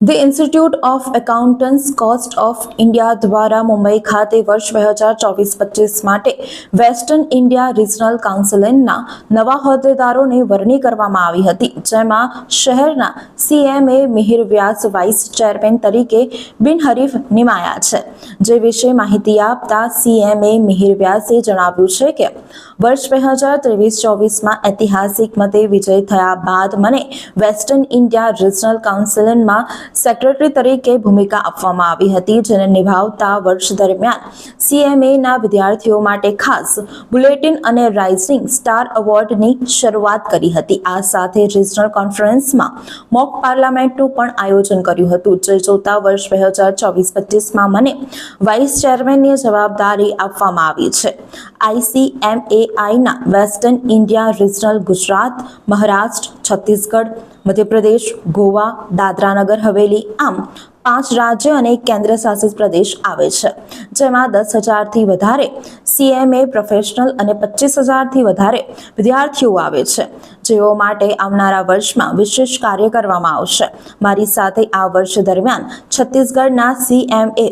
The institute of accountants cost of India દ્વારા મુંબઈ ખાતે વર્ષ બે હજાર ચોવીસ પચીસ માટે વેસ્ટર્ન ઇન્ડિયા રિજનલ કાઉન્સિલના નવા હોદ્દેદારોની વરણી કરવામાં આવી હતી, જેમાં શહેરના CMA Mihir Vyas vice chairman તરીકે બિનહરીફ નિમાયા છે. જે વિશે માહિતી આપતા સીએમએ મિહિર વ્યાસે જણાવ્યું છે કે, વર્ષ બે હજાર ત્રેવીસ ચોવીસમાં ઐતિહાસિક મતે વિજય થયા બાદ મને વેસ્ટર્ન ઇન્ડિયા રિજનલ કાઉન્સિલમાં સેક્રેટરી તરીકે ભૂમિકા આપવામાં આવી હતી, જેને નિભાવતા વર્ષ દરમિયાન સીએમએના વિદ્યાર્થીઓ માટે ખાસ બુલેટિન અને રાઇઝિંગ સ્ટાર એવોર્ડની શરૂઆત કરી હતી. આ સાથે રિજનલ કોન્ફરન્સમાં મોક પાર્લામેન્ટનું પણ આયોજન કર્યું હતું, જે જોતા વર્ષ બે હજાર ચોવીસ પચીસમાં મને વાઇસ ચેરમેનની જવાબદારી આપવામાં આવી છે. આઈસીએમએઆઈના western India regional Gujarat Maharashtra Chhattisgarh Madhya Pradesh Goa Dadra Nagar Haveli આમ પાંચ રાજ્ય અને કેન્દ્ર શાસિત પ્રદેશ આવે છે. જેમાં દસ હજારથી વધારે સીએમએ પ્રોફેશનલ અને પચીસ હજારથી વધારે વિદ્યાર્થીઓ આવે છે. જેઓ માટે આવનારા વર્ષમાં વિશેષ કાર્ય કરવામાં આવશે. મારી સાથે આ વર્ષ દરમિયાન છત્તીસગઢના સીએમએ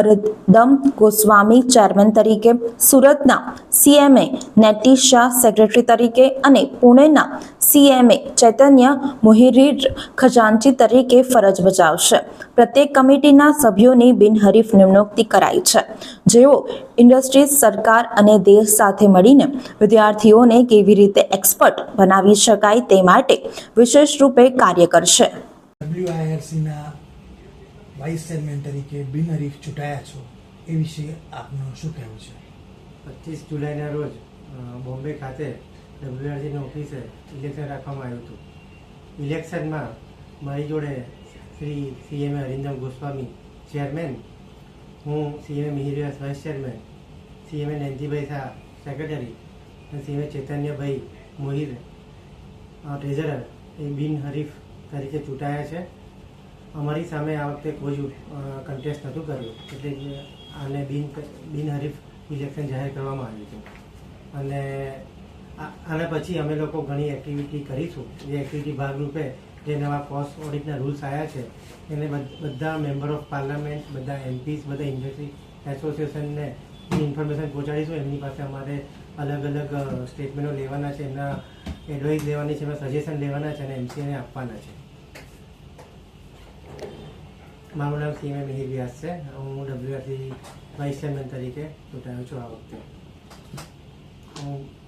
અરદમ ગોસ્વામી ચેરમેન તરીકે, સુરતના સીએમએ નેટી શાહ સેક્રેટરી તરીકે અને પુણેના સીએમએ ચૈતન્ય મોહિરી ખજાનચી તરીકે ફરજ બજાવશે. પ્રત્યેક કમિટીના સભ્યોની બિનહરીફ નિમણૂકતી કરાઈ છે. જેઓ ઇન્ડસ્ટ્રીઝ સરકાર અને દેશ સાથે મળીને વિદ્યાર્થીઓને કેવી રીતે એક્સપર્ટ બનાવી શકાય તે માટે વિશેષ રૂપે કાર્ય કરશે. ડબ્લ્યુઆઈઆરસીના વાઇસ ચેરમેન તરીકે બિનહરીફ ચૂંટાયા છો એ વિશે આપનું શું કહેવું છે? પચીસ જુલાઈના રોજ બોમ્બે ખાતે ડબ્લ્યુઆરસીની ઓફિસે ઇલેક્શન રાખવામાં આવ્યું હતું. ઇલેક્શનમાં મારી જોડે શ્રી સીએમ અરિંદમ ગોસ્વામી ચેરમેન હું CM મિહિરિયા vice chairman CM Nainjibhai Shah secretary અને સીએમ ચૈતન્યભાઈ મોહિર ટ્રેઝરર એ બિનહરીફ તરીકે ચૂંટાયા છે. અમારી સામે આ વખતે કોઈ કન્ટેસ્ટ નહોતું કર્યું. એટલે આને બિન બિનહરીફ ઇલેક્શન જાહેર કરવામાં આવ્યું છે અને આના પછી અમે લોકો ઘણી એક્ટિવિટી કરીશું. એ એક્ટિવિટી ભાગરૂપે જે નવા કોસ્ટ ઓડિટના રૂલ્સ આવ્યા છે, એને બધ- બધા મેમ્બર ઓફ પાર્લામેન્ટ બધા એમપીસ બધા ઇન્ડસ્ટ્રી એસોસિએશનને ઇન્ફોર્મેશન પહોંચાડીશું. એમની પાસે અમારે અલગ અલગ સ્ટેટમેન્ટો લેવાના છે, એમના એડવાઇસ લેવાની છે, એમના સજેશન લેવાના છે અને એમસીએને આપવાના છે. મારું નામ સીએમ મિહિર વ્યાસ છે. હું ડબ્લ્યુઆરસી વાઇસ ચેરમેન તરીકે ચૂંટાયો છું આ વખતે. હું